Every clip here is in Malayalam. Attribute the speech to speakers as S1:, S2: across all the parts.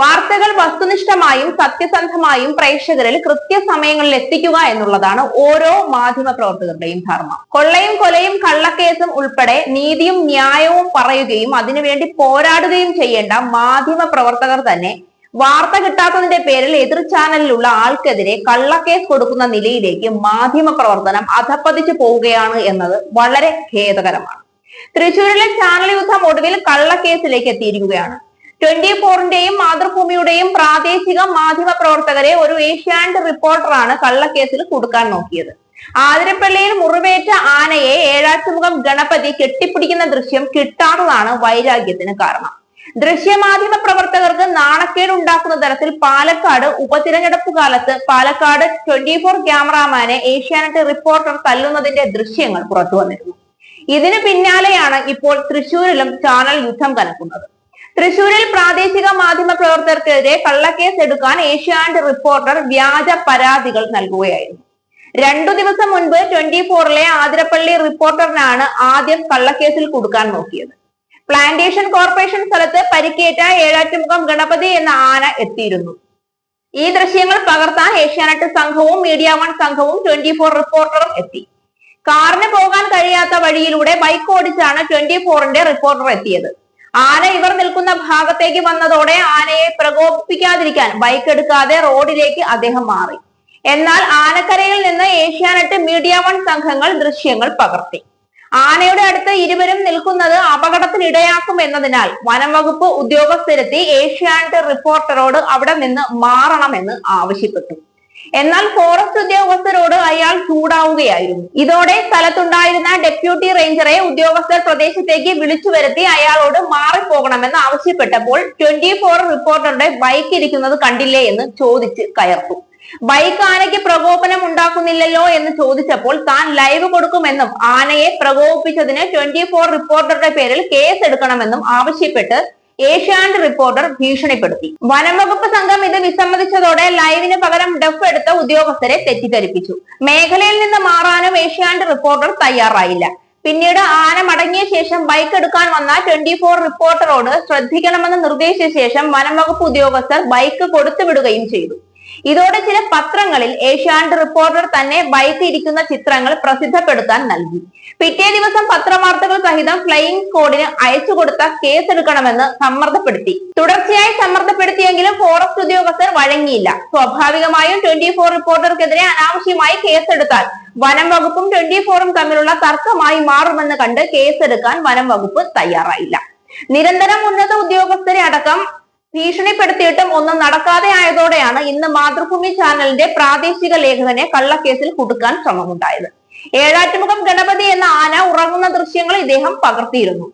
S1: വാർത്തകൾ വസ്തുനിഷ്ഠമായും സത്യസന്ധമായും പ്രേക്ഷകരിൽ കൃത്യസമയങ്ങളിൽ എത്തിക്കുക എന്നുള്ളതാണ് ഓരോ മാധ്യമ പ്രവർത്തകരുടെയും ധർമ്മം. കൊള്ളയും കൊലയും കള്ളക്കേസും ഉൾപ്പെടെ നീതിയും ന്യായവും പറയുകയും അതിനുവേണ്ടി പോരാടുകയും ചെയ്യേണ്ട മാധ്യമ പ്രവർത്തകർ തന്നെ വാർത്ത കിട്ടാത്തതിന്റെ പേരിൽ എതിർ ചാനലിലുള്ള ആൾക്കെതിരെ കള്ളക്കേസ് കൊടുക്കുന്ന നിലയിലേക്ക് മാധ്യമ പ്രവർത്തനം അധപ്പതിച്ചു പോവുകയാണ് എന്നത് വളരെ ഖേദകരമാണ്. തൃശൂരിലെ ചാനൽ യുദ്ധം ഒടുവിൽ കള്ളക്കേസിലേക്ക് എത്തിയിരിക്കുകയാണ്. ട്വന്റി ഫോറിന്റെയും മാതൃഭൂമിയുടെയും പ്രാദേശിക മാധ്യമ പ്രവർത്തകരെ ഒരു ഏഷ്യാനെറ്റ് റിപ്പോർട്ടറാണ് കള്ളക്കേസിൽ കൊടുക്കാൻ നോക്കിയത്. ആതിരപ്പള്ളിയിൽ മുറിവേറ്റ ആനയെ ഏഴാറ്റുമുഖം ഗണപതി കെട്ടിപ്പിടിക്കുന്ന ദൃശ്യം കിട്ടാത്തതാണ് വൈരാഗ്യത്തിന് കാരണം. ദൃശ്യമാധ്യമ പ്രവർത്തകർക്ക് നാണക്കേട് ഉണ്ടാക്കുന്ന തരത്തിൽ പാലക്കാട് ഉപതിരഞ്ഞെടുപ്പ് കാലത്ത് പാലക്കാട് ട്വന്റി ഫോർ ക്യാമറാമാനെ ഏഷ്യാനെറ്റ് റിപ്പോർട്ടർ തല്ലുന്നതിന്റെ ദൃശ്യങ്ങൾ പുറത്തു വന്നിരുന്നു ഇതിന് പിന്നാലെയാണ് ഇപ്പോൾ തൃശൂരിലും ചാനൽ യുദ്ധം കനക്കുന്നത്. തൃശൂരിൽ പ്രാദേശിക മാധ്യമ പ്രവർത്തകർക്കെതിരെ കള്ളക്കേസ് എടുക്കാൻ ഏഷ്യാനെറ്റ് റിപ്പോർട്ടർ വ്യാജ പരാതികൾ നൽകുകയായിരുന്നു. രണ്ടു ദിവസം മുൻപ് ട്വന്റി ഫോറിലെ ആതിരപ്പള്ളി റിപ്പോർട്ടറിനാണ് ആദ്യം കള്ളക്കേസിൽ കൊടുക്കാൻ നോക്കിയത്. പ്ലാന്റേഷൻ കോർപ്പറേഷൻ സ്ഥലത്ത് പരിക്കേറ്റ ഏഴാറ്റുമുഖം ഗണപതി എന്ന ആന എത്തിയിരുന്നു. ഈ ദൃശ്യങ്ങൾ പകർത്താൻ ഏഷ്യാനെറ്റ് സംഘവും മീഡിയ വൺ സംഘവും ട്വന്റി ഫോർ റിപ്പോർട്ടറും എത്തി. കാറിന് പോകാൻ കഴിയാത്ത വഴിയിലൂടെ ബൈക്ക് ഓടിച്ചാണ് ട്വന്റി ഫോറിന്റെ റിപ്പോർട്ടർ എത്തിയത്. ആന ഇവർ നിൽക്കുന്ന ഭാഗത്തേക്ക് വന്നതോടെ ആനയെ പ്രകോപിപ്പിക്കാതിരിക്കാൻ ബൈക്ക് എടുക്കാതെ റോഡിലേക്ക് അദ്ദേഹം മാറി. എന്നാൽ ആനക്കരയിൽ നിന്ന് ഏഷ്യാനെറ്റ് മീഡിയ വൺ സംഘങ്ങൾ ദൃശ്യങ്ങൾ പകർത്തി. ആനയുടെ അടുത്ത് ഇരുവരും നിൽക്കുന്നത് അപകടത്തിനിടയാക്കും എന്നതിനാൽ വനം വകുപ്പ് ഉദ്യോഗസ്ഥരെത്തി ഏഷ്യാനെറ്റ് റിപ്പോർട്ടറോട് അവിടെ നിന്ന് മാറണമെന്ന് ആവശ്യപ്പെട്ടു. എന്നാൽ ഫോറസ്റ്റ് ഉദ്യോഗസ്ഥരോട് അയാൾ ചൂടാവുകയായിരുന്നു. ഇതോടെ സ്ഥലത്തുണ്ടായിരുന്ന ഡെപ്യൂട്ടി റേഞ്ചറെ ഉദ്യോഗസ്ഥർ പ്രദേശത്തേക്ക് വിളിച്ചു വരുത്തി അയാളോട് മാറിപ്പോകണമെന്ന് ആവശ്യപ്പെട്ടപ്പോൾ ട്വന്റി ഫോർ റിപ്പോർട്ടറുടെ ബൈക്ക് ഇരിക്കുന്നത് കണ്ടില്ലേ എന്ന് ചോദിച്ച് കയർത്തു. ബൈക്ക് ആനയ്ക്ക് പ്രകോപനം ഉണ്ടാക്കുന്നില്ലല്ലോ എന്ന് ചോദിച്ചപ്പോൾ താൻ ലൈവ് കൊടുക്കുമെന്നും ആനയെ പ്രകോപിപ്പിച്ചതിന് ട്വന്റി ഫോർ റിപ്പോർട്ടറുടെ പേരിൽ കേസ് എടുക്കണമെന്നും ആവശ്യപ്പെട്ട് ഏഷ്യാനെറ്റ് റിപ്പോർട്ടർ ഭീഷണിപ്പെടുത്തി. വനംവകുപ്പ് സംഘം ഇത് വിസമ്മതിച്ചതോടെ ലൈവിന് പകരം ഡഫ് എടുത്ത ഉദ്യോഗസ്ഥരെ തെറ്റിദ്ധരിപ്പിച്ചു. മേഖലയിൽ നിന്ന് മാറാനും ഏഷ്യാനെറ്റ് റിപ്പോർട്ടർ തയ്യാറായില്ല. പിന്നീട് ആന മടങ്ങിയ ശേഷം ബൈക്ക് എടുക്കാൻ വന്ന ട്വന്റി ഫോർ റിപ്പോർട്ടറോട് ശ്രദ്ധിക്കണമെന്ന് നിർദ്ദേശിച്ച ശേഷം വനംവകുപ്പ് ഉദ്യോഗസ്ഥർ ബൈക്ക് കൊടുത്തുവിടുകയും ചെയ്തു. ഇതോടെ ചില പത്രങ്ങളിൽ ഏഷ്യാനെറ്റ് റിപ്പോർട്ടർ തന്നെ വൈകിയിരിക്കുന്ന ചിത്രങ്ങൾ പ്രസിദ്ധപ്പെടുത്താൻ നൽകി. പിറ്റേ ദിവസം പത്രവാർത്തകൾ സഹിതം ഫ്ലൈയിങ് സ്ക്വാഡിന് അയച്ചു കൊടുത്ത കേസെടുക്കണമെന്ന് സമ്മർദ്ദപ്പെടുത്തി. തുടർച്ചയായി സമ്മർദ്ദപ്പെടുത്തിയെങ്കിലും ഫോറസ്റ്റ് ഉദ്യോഗസ്ഥർ വഴങ്ങിയില്ല. സ്വാഭാവികമായും ട്വന്റി ഫോർ റിപ്പോർട്ടർക്കെതിരെ അനാവശ്യമായി കേസെടുത്താൽ വനം വകുപ്പും ട്വന്റി ഫോറും തമ്മിലുള്ള തർക്കമായി മാറുമെന്ന് കണ്ട് കേസെടുക്കാൻ വനം വകുപ്പ് തയ്യാറായില്ല. നിരന്തരം ഉന്നത ഉദ്യോഗസ്ഥരെ അടക്കം ഭീഷണിപ്പെടുത്തിയിട്ടും ഒന്നും നടക്കാതെ ആയതോടെയാണ് ഇന്ന് മാതൃഭൂമി ചാനലിന്റെ പ്രാദേശിക ലേഖകനെ കള്ളക്കേസിൽ കുടുക്കാൻ ശ്രമമുണ്ടായത്. ഏഴാറ്റുമുഖം ഗണപതി എന്ന ആന ഉറങ്ങുന്ന ദൃശ്യങ്ങൾ ഇദ്ദേഹം പകർത്തിയിരുന്നു.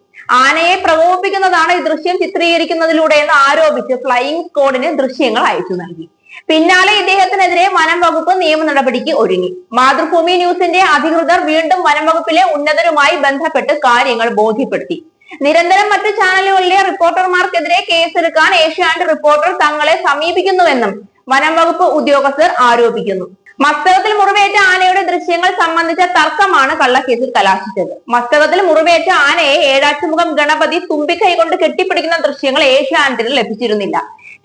S1: ആനയെ പ്രകോപിപ്പിക്കുന്നതാണ് ഈ ദൃശ്യം ചിത്രീകരിക്കുന്നതിലൂടെ എന്ന് ആരോപിച്ച് ഫ്ലൈയിങ് സ്ക്വാഡിന് ദൃശ്യങ്ങൾ അയച്ചു നൽകി. പിന്നാലെ ഇദ്ദേഹത്തിനെതിരെ വനം വകുപ്പ് നിയമ നടപടിക്ക് ഒരുങ്ങി. മാതൃഭൂമി ന്യൂസിന്റെ അധികൃതർ വീണ്ടും വനം വകുപ്പിലെ ഉന്നതരുമായി ബന്ധപ്പെട്ട് കാര്യങ്ങൾ ബോധ്യപ്പെടുത്തി. നിരന്തരം മറ്റു ചാനലുകളിലെ റിപ്പോർട്ടർമാർക്കെതിരെ കേസെടുക്കാൻ ഏഷ്യാനെറ്റ് റിപ്പോർട്ടർ തങ്ങളെ സമീപിക്കുന്നുവെന്നും വനം വകുപ്പ് ഉദ്യോഗസ്ഥർ ആരോപിക്കുന്നു. മസ്തകത്തിൽ മുറിവേറ്റ ആനയുടെ ദൃശ്യങ്ങൾ സംബന്ധിച്ച തർക്കമാണ് കള്ളക്കേസിൽ കലാശിച്ചത്. മസ്തകത്തിൽ മുറിവേറ്റ ആനയെ ഏഴാറ്റുമുഖം ഗണപതി തുമ്പിക്കൈ കൊണ്ട് കെട്ടിപ്പിടിക്കുന്ന ദൃശ്യങ്ങൾ ഏഷ്യാനെറ്റിന് ലഭിച്ചിരുന്നില്ല.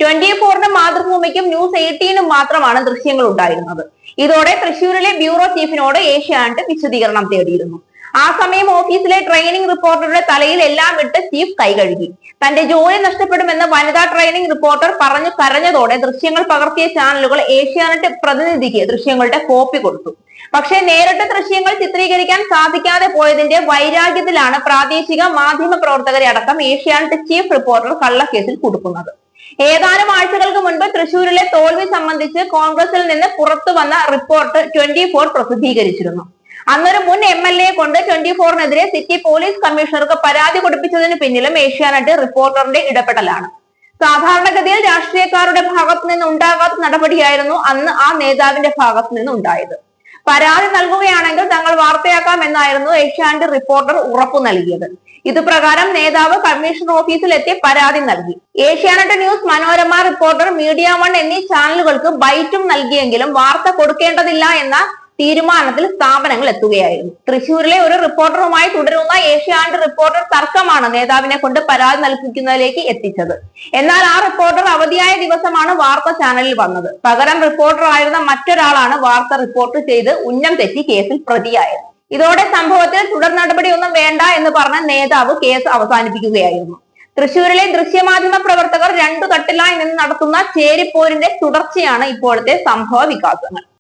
S1: ട്വന്റി ഫോറിന് മാതൃഭൂമിക്കും ന്യൂസ് എയ്റ്റീനും മാത്രമാണ് ദൃശ്യങ്ങൾ ഉണ്ടായിരുന്നത്. ഇതോടെ തൃശൂരിലെ ബ്യൂറോ ചീഫിനോട് ഏഷ്യാനെറ്റ് വിശദീകരണം തേടിയിരുന്നു. ആ സമയം ഓഫീസിലെ ട്രെയിനിങ് റിപ്പോർട്ടറുടെ തലയിൽ എല്ലാം ഇട്ട് ചീഫ് കൈകഴുകി തന്റെ ജോലി നഷ്ടപ്പെടുമെന്ന് വനിതാ ട്രെയിനിങ് റിപ്പോർട്ടർ പറഞ്ഞു കരഞ്ഞതോടെ ദൃശ്യങ്ങൾ പകർത്തിയ ചാനലുകൾ ഏഷ്യാനെറ്റ് പ്രതിനിധിക്ക് ദൃശ്യങ്ങളുടെ കോപ്പി കൊടുത്തു. പക്ഷേ നേരിട്ട് ദൃശ്യങ്ങൾ ചിത്രീകരിക്കാൻ സാധിക്കാതെ പോയതിന്റെ വൈരാഗ്യത്തിലാണ് പ്രാദേശിക മാധ്യമ പ്രവർത്തകരെ അടക്കം ഏഷ്യാനെറ്റ് ചീഫ് റിപ്പോർട്ടർ കള്ളക്കേസിൽ കുടുക്കുന്നത്. ഏതാനും ആഴ്ചകൾക്ക് മുൻപ് തൃശൂരിലെ തോൽവി സംബന്ധിച്ച് കോൺഗ്രസിൽ നിന്ന് പുറത്തു വന്ന റിപ്പോർട്ട് ട്വന്റി ഫോർ പ്രസിദ്ധീകരിച്ചിരുന്നു. അന്നൊരു മുൻ എം എൽ എ കൊണ്ട് ട്വന്റി ഫോറിനെതിരെ സിറ്റി പോലീസ് കമ്മീഷണർക്ക് പരാതി കൊടുപ്പിച്ചതിന് പിന്നിലും ഏഷ്യാനെറ്റ് റിപ്പോർട്ടറിന്റെ ഇടപെടലാണ്. സാധാരണഗതിയിൽ രാഷ്ട്രീയക്കാരുടെ ഭാഗത്തു നിന്ന് ഉണ്ടാകാത്ത നടപടിയായിരുന്നു അന്ന് ആ നേതാവിന്റെ ഭാഗത്തു നിന്ന് ഉണ്ടായത് പരാതി നൽകുകയാണെങ്കിൽ തങ്ങൾ വാർത്തയാക്കാം എന്നായിരുന്നു ഏഷ്യാനെറ്റ് റിപ്പോർട്ടർ ഉറപ്പു നൽകിയത്. ഇതുപ്രകാരം നേതാവ് കമ്മീഷണർ ഓഫീസിൽ എത്തി പരാതി നൽകി. Asianet news Manorama reporter Media One എന്നീ ചാനലുകൾക്ക് ബൈറ്റും നൽകിയെങ്കിലും വാർത്ത കൊടുക്കേണ്ടതില്ല എന്ന തീരുമാനത്തിൽ സ്ഥാപനങ്ങൾ എത്തുകയായിരുന്നു. തൃശൂരിലെ ഒരു റിപ്പോർട്ടറുമായി തുടരുന്ന ഏഷ്യാനെറ്റ് റിപ്പോർട്ടർ തർക്കമാണ് നേതാവിനെ കൊണ്ട് പരാതി നൽകിക്കുന്നതിലേക്ക് എത്തിച്ചത്. എന്നാൽ ആ റിപ്പോർട്ടർ അവധിയായ ദിവസമാണ് വാർത്ത ചാനലിൽ വന്നത്. പകരം റിപ്പോർട്ടർ ആയിരുന്ന മറ്റൊരാളാണ് വാർത്ത റിപ്പോർട്ട് ചെയ്ത് ഉന്നം തെറ്റി കേസിൽ പ്രതിയായത്. ഇതോടെ സംഭവത്തിൽ തുടർ നടപടിയൊന്നും വേണ്ട എന്ന് പറഞ്ഞ നേതാവ് കേസ് അവസാനിപ്പിക്കുകയായിരുന്നു. തൃശൂരിലെ ദൃശ്യമാധ്യമ പ്രവർത്തകർ രണ്ടു തട്ടിലായി നിന്ന് നടത്തുന്ന ചേരിപ്പോരിന്റെ തുടർച്ചയാണ് ഇപ്പോഴത്തെ സംഭവ വികാസങ്ങൾ.